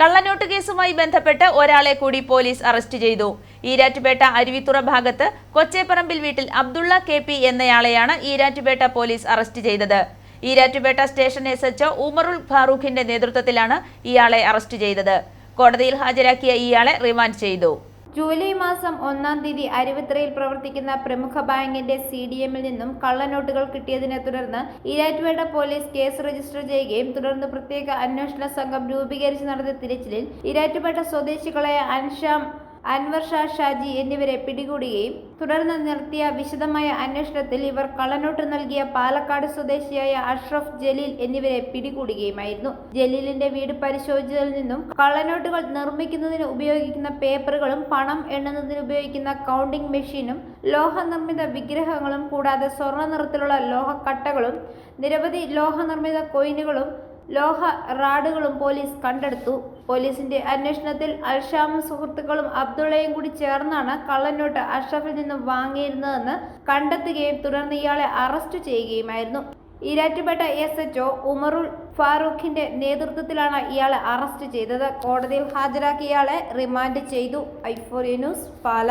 കള്ളനോട്ട് കേസുമായി ബന്ധപ്പെട്ട് ഒരാളെ കൂടി പോലീസ് അറസ്റ്റ് ചെയ്തു. ഈരാറ്റുപേട്ട അരുവിത്തുറ ഭാഗത്ത് കൊച്ചേപ്പറമ്പിൽ വീട്ടിൽ അബ്ദുള്ള കെ പി എന്നയാളെയാണ് ഈരാറ്റുപേട്ട പോലീസ് അറസ്റ്റ് ചെയ്തത്. Erattupetta station S H Umarul ഫാറൂഖിന്റെ നേതൃത്വത്തിലാണ് ഇയാളെ അറസ്റ്റ് ചെയ്തത്. കോടതിയിൽ ഹാജരാക്കിയ ഇയാളെ റിമാൻഡ് ചെയ്തു. ജൂലൈ മാസം ഒന്നാം തീയതി അരുവിത്രയിൽ പ്രവർത്തിക്കുന്ന പ്രമുഖ ബാങ്കിന്റെ സി ഡി എമ്മിൽ നിന്നും കള്ളനോട്ടുകൾ കിട്ടിയതിനെ തുടർന്ന് ഈരാറ്റുപേട്ട പോലീസ് കേസ് രജിസ്റ്റർ ചെയ്യുകയും തുടർന്ന് പ്രത്യേക അന്വേഷണ സംഘം രൂപീകരിച്ച് നടത്തിയ തിരച്ചിലിൽ ഇരാറ്റുപേട്ട സ്വദേശികളായ അൻഷാം അൻവർ ഷാ ഷാജി എന്നിവരെ പിടികൂടുകയും തുടർന്ന് നിർത്തിയ വിശദമായ അന്വേഷണത്തിൽ ഇവർ കള്ളനോട്ട് നൽകിയ പാലക്കാട് സ്വദേശിയായ അഷ്റഫ് ജലീൽ എന്നിവരെ പിടികൂടുകയുമായിരുന്നു. ജലീലിന്റെ വീട് പരിശോധിച്ചതിൽ നിന്നും കള്ളനോട്ടുകൾ നിർമ്മിക്കുന്നതിന് ഉപയോഗിക്കുന്ന പേപ്പറുകളും പണം എണ്ണുന്നതിന് ഉപയോഗിക്കുന്ന കൗണ്ടിംഗ് മെഷീനും ലോഹനിർമ്മിത വിഗ്രഹങ്ങളും കൂടാതെ സ്വർണ നിറത്തിലുള്ള ലോഹക്കട്ടകളും നിരവധി ലോഹനിർമ്മിത കോയിനുകളും ലോഹ റാഡുകളും പോലീസ് കണ്ടെടുത്തു. പോലീസിന്റെ അന്വേഷണത്തിൽ അൽഷാമും സുഹൃത്തുക്കളും അബ്ദുള്ളയും കൂടി ചേർന്നാണ് കള്ളനോട്ട് അഷ്റഫിൽ നിന്ന് വാങ്ങിയിരുന്നതെന്ന് കണ്ടെത്തുകയും തുടർന്ന് ഇയാളെ arrest ചെയ്യുകയുമായിരുന്നു. Erattupetta S H O Umarul ഫാറൂഖിന്റെ നേതൃത്വത്തിലാണ് ഇയാളെ അറസ്റ്റ് ചെയ്തത്. കോടതിയിൽ ഹാജരാക്കിയ ഇയാളെ റിമാൻഡ് ചെയ്തു. Euphoria news Pala.